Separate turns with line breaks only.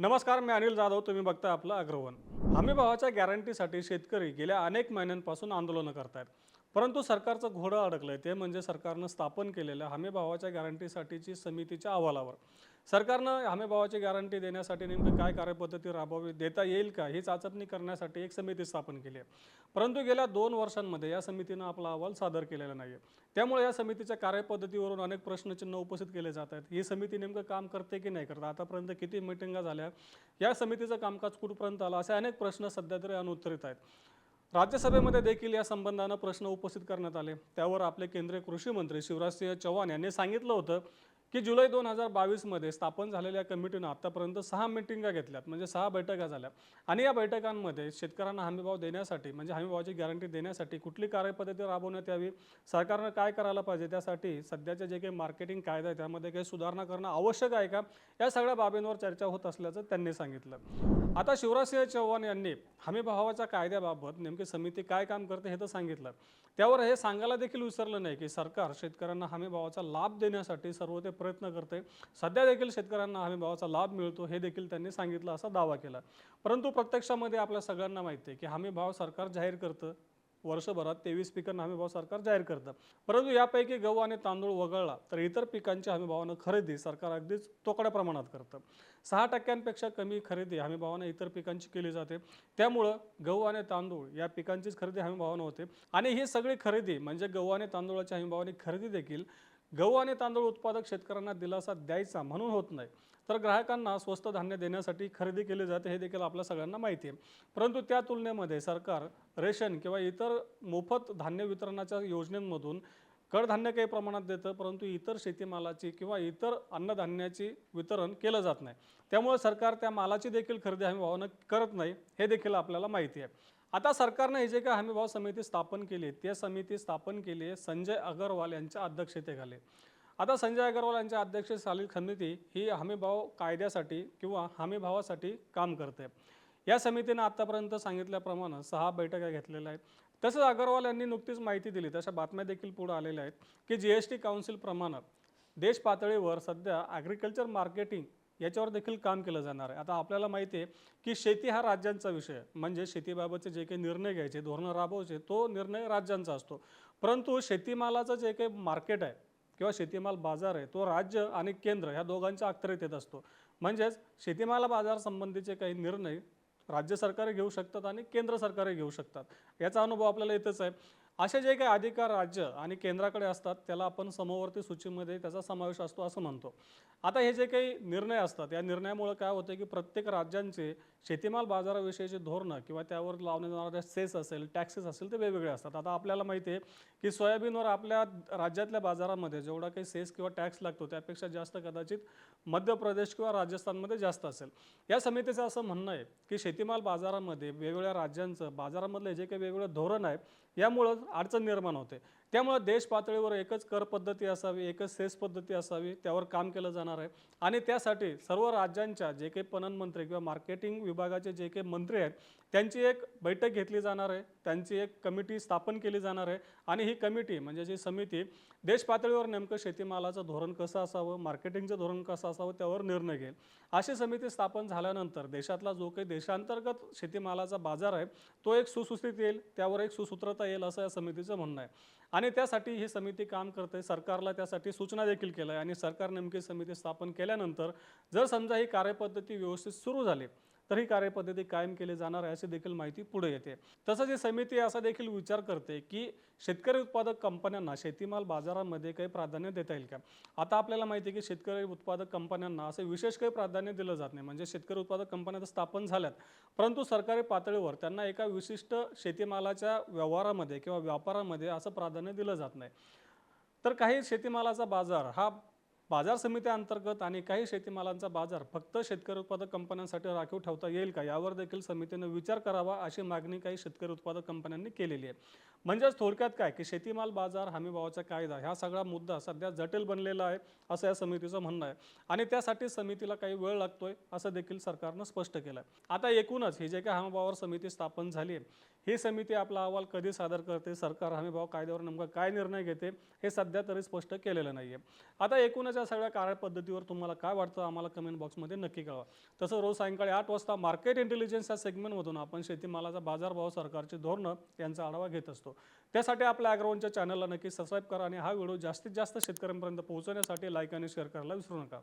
नमस्कार मी अनिल जाधव. तुम्ही बघता आपलं अग्रवन. हमी भावाच्या गॅरंटीसाठी शेतकरी गेल्या अनेक महिन्यांपासून आंदोलनं करतायत. परंतु सरकारचं घोडं अडकलंय. ते म्हणजे सरकारनं स्थापन केलेल्या हमीभावाच्या गॅरंटीसाठीची समितीच्या अहवालावर. सरकारनं हमीभावाची गॅरंटी देण्यासाठी नेमकं काय कार्यपद्धती राबवावी देता येईल का? ही चाचपणी करण्यासाठी एक समिती स्थापन केली आहे. परंतु गेल्या दोन वर्षांमध्ये या समितीनं आपला अहवाल सादर केलेला नाही आहे त्यामुळे या समितीच्या कार्यपद्धतीवरून अनेक प्रश्नचिन्ह उपस्थित केले जात आहेत. ही समिती नेमकं काम करते की नाही करत? आतापर्यंत किती मिटिंगा झाल्या? या समितीचं कामकाज कुठपर्यंत आलं? असे अनेक प्रश्न सध्या तरी अनुत्तरित आहेत. राज्यसभेमध्ये देखील या संबंधानं प्रश्न उपस्थित करण्यात आले. त्यावर आपले केंद्रीय कृषी मंत्री शिवराजसिंह चौहान यांनी सांगितलं होतं की जुलै दोन हजार बावीसमध्ये स्थापन झालेल्या कमिटीनं आतापर्यंत सहा मिटिंगा घेतल्यात म्हणजे सहा बैठका झाल्या. आणि या बैठकांमध्ये शेतकऱ्यांना हमीभाव देण्यासाठी म्हणजे हमीभावाची गॅरंटी देण्यासाठी कुठली कार्यपद्धती राबवण्यात यावी सरकारनं काय करायला पाहिजे त्यासाठी सध्याचे जे काही मार्केटिंग कायदा आहे त्यामध्ये काही सुधारणा करणं आवश्यक आहे का या सगळ्या बाबींवर चर्चा होत असल्याचं त्यांनी सांगितलं. आता शिवराजसिंह चौहान यांनी हमीभावाच्या कायद्याबाबत नेमकी समिती काय काम करते हे तर सांगितलं. त्यावर हे सांगायला देखील विसरलं नाही की सरकार शेतकऱ्यांना हमीभावाचा लाभ देण्यासाठी सर्व ते प्रयत्न करते सध्या देखील शेतकऱ्यांना हमीभावाचा लाभ मिळतो हे देखील त्यांनी सांगितलं असा दावा केला. परंतु प्रत्यक्षामध्ये आपल्या सगळ्यांना माहिती आहे की हमीभाव सरकार जाहीर करतं. वर्षभरात तेवीस पिकांना हमीभाव सरकार जाहीर करतं. परंतु यापैकी गहू आणि तांदूळ वगळला तर इतर पिकांची हमीभावानं खरेदी सरकार अगदीच तोकड्या प्रमाणात करतं. सहा टक्क्यांपेक्षा कमी खरेदी हमीभावानं इतर पिकांची केली जाते. त्यामुळं गहू आणि तांदूळ या पिकांचीच खरेदी हमीभावानं होते. आणि ही सगळी खरेदी म्हणजे गहू आणि तांदूळाच्या हमीभावाने खरेदी देखील गहू आणि तांदूळ उत्पादक शेतकऱ्यांना दिलासा द्यायचा म्हणून होत नाही. तर ग्राहकांना स्वस्त धान्य देण्यासाठी खरेदी केली जाते हे देखील आपल्या सगळ्यांना माहिती आहे. परंतु त्या तुलनेमध्ये सरकार रेशन किंवा इतर मोफत धान्य वितरणाच्या योजनेमधून कडधान्य काही प्रमाणात देतं परंतु इतर शेतीमालाची किंवा इतर अन्नधान्याची वितरण केलं जात नाही. त्यामुळे सरकार त्या मालाची देखील खरेदी हमी भावानं करत नाही हे देखील आपल्याला माहिती आहे. आता सरकारनं ही जे काही हमीभाव समिती स्थापन केली त्या समिती स्थापन केली आहे संजय अगरवाल यांच्या अध्यक्षतेखाली. आता संजय अगरवाल यांच्या अध्यक्षतेखालील समिती ही हमीभाव कायद्यासाठी किंवा हमीभावासाठी काम करते. या समितीनं आत्तापर्यंत सांगितल्याप्रमाणे सहा बैठका घेतलेल्या आहेत. तसंच अगरवाल यांनी नुकतीच माहिती दिली तशा बातम्या देखील पुढे आलेल्या आहेत की जी एस टी काउन्सिलप्रमाणे देश पातळीवर सध्या ॲग्रिकल्चर मार्केटिंग याच्यावर देखील काम केलं जाणार आहे. आता आपल्याला माहिती आहे की शेती हा राज्यांचा विषय म्हणजे शेतीबाबतचे जे काही निर्णय घ्यायचे धोरणं राबवायचे तो निर्णय राज्यांचा असतो. परंतु शेतीमालाचं जे काही मार्केट आहे किंवा शेतीमाल बाजार आहे तो राज्य आणि केंद्र ह्या दोघांच्या अखत्यारीत येत असतो. म्हणजेच शेतीमाल बाजार संबंधीचे काही निर्णय राज्य सरकारे घेऊ शकतात आणि केंद्र सरकारे घेऊ शकतात. याचा अनुभव आपल्याला येतच आहे. असे जे काही अधिकार राज्य आणि केंद्राकडे असतात त्याला आपण समवर्ती सूचीमध्ये त्याचा समावेश असतो असं म्हणतो. आता हे जे काही निर्णय असतात या निर्णयामुळे काय होतं की प्रत्येक राज्यांचे शेतीमाल बाजाराविषयीचे धोरणं किंवा त्यावर लावण्यात जाणारे सेस असेल टॅक्सेस असेल ते वेगवेगळे असतात. आता आपल्याला माहिती आहे की सोयाबीनवर आपल्या राज्यातल्या बाजारामध्ये जेवढा काही सेस किंवा टॅक्स लागतो त्यापेक्षा जास्त कदाचित मध्य प्रदेश किंवा राजस्थानमध्ये जास्त असेल. या समितीचं असं म्हणणं आहे की शेतीमाल बाजारामध्ये वेगवेगळ्या राज्यांचं बाजारामधलं जे काही वेगवेगळं धोरण आहे यामुळं अडचण निर्माण होते. त्यामुळं देश पातळीवर एकच कर पद्धती असावी एकच सेस पद्धती असावी त्यावर काम केलं जाणार आहे. आणि त्यासाठी सर्व राज्यांच्या जे काही पणन मंत्री किंवा मार्केटिंग विभागाचे जे काही मंत्री आहेत त्यांची एक बैठक घेतली जाणार आहे. त्यांची एक कमिटी स्थापन केली जाणार आहे. आणि ही कमिटी म्हणजे जी समिती देश पातळीवर नेमकं शेतीमालाचं धोरण कसं असावं मार्केटिंगचं धोरण कसं असावं त्यावर निर्णय घेईल. अशी समिती स्थापन झाल्यानंतर देशातला जो काही देशांतर्गत शेतीमालाचा बाजार आहे तो एक सुसूत्रित येईल त्यावर एक सुसूत्रता येईल असं या समितीचं म्हणणं आहे. आणि त्यासाठी ही समिती काम करते. सरकारला त्यासाठी सूचना देखील केल्या. आहे आणि सरकार नेमकी समिती स्थापन केल्यानंतर जर समजा ही कार्यपद्धती व्यवस्थित सुरू झाली तर ही कार्यपद्धती कायम केली जाणार आहे अशी देखील माहिती पुढे येते. तसंच ही समिती असा देखील विचार करते की शेतकरी उत्पादक कंपन्यांना शेतीमाल बाजारामध्ये काही प्राधान्य देता येईल का? आता आपल्याला माहिती आहे की शेतकरी उत्पादक कंपन्यांना असं विशेष काही प्राधान्य दिलं जात नाही. म्हणजे शेतकरी उत्पादक कंपन्या तर स्थापन झाल्यात. परंतु सरकारी पातळीवर त्यांना एका विशिष्ट शेतीमालाच्या व्यवहारामध्ये किंवा व्यापारामध्ये असं प्राधान्य दिलं जात नाही. तर काही शेतीमालाचा बाजार हा बाजार समित्यांतर्गत आणि काही शेतीमालांचा बाजार फक्त शेतकरी उत्पादक कंपन्यांसाठी राखीव ठेवता येईल का? यावर देखील समितीनं विचार करावा अशी मागणी काही शेतकरी उत्पादक कंपन्यांनी केलेली आहे. म्हणजेच थोडक्यात काय की शेतीमाल बाजार हमीभावाचा कायदा हा सगळा मुद्दा सध्या जटिल बनलेला आहे असं या समितीचं म्हणणं आहे. आणि त्यासाठी समितीला काही वेळ लागतोय असं देखील सरकारनं स्पष्ट केलं आहे आता एकूणच ही जे काही हमीभावावर समिती स्थापन झाली आहे ही समिती आपला अहवाल कधी सादर करते सरकार हमीभाव कायद्यावर नेमका काय निर्णय घेते हे सध्या तरी स्पष्ट केलेलं नाही आहे आता एकूणच या सगळ्या कार्यपद्धतीवर तुम्हाला काय वाटतं आम्हाला कमेंट बॉक्समध्ये नक्की कळवा. तसं रोज सायंकाळी आठ वाजता मार्केट इंटेलिजन्स या सेगमेंटमधून आपण शेतीमालाचा बाजारभाव सरकारची धोरणं यांचा आढावा घेत असतो. त्यासाठी आपल्या ॲग्रोवनच्या चॅनलला नक्की सबस्क्राईब करा आणि हा व्हिडिओ जास्तीत जास्त शेतकऱ्यांपर्यंत पोहोचवण्यासाठी लाईक आणि शेअर करायला विसरू नका.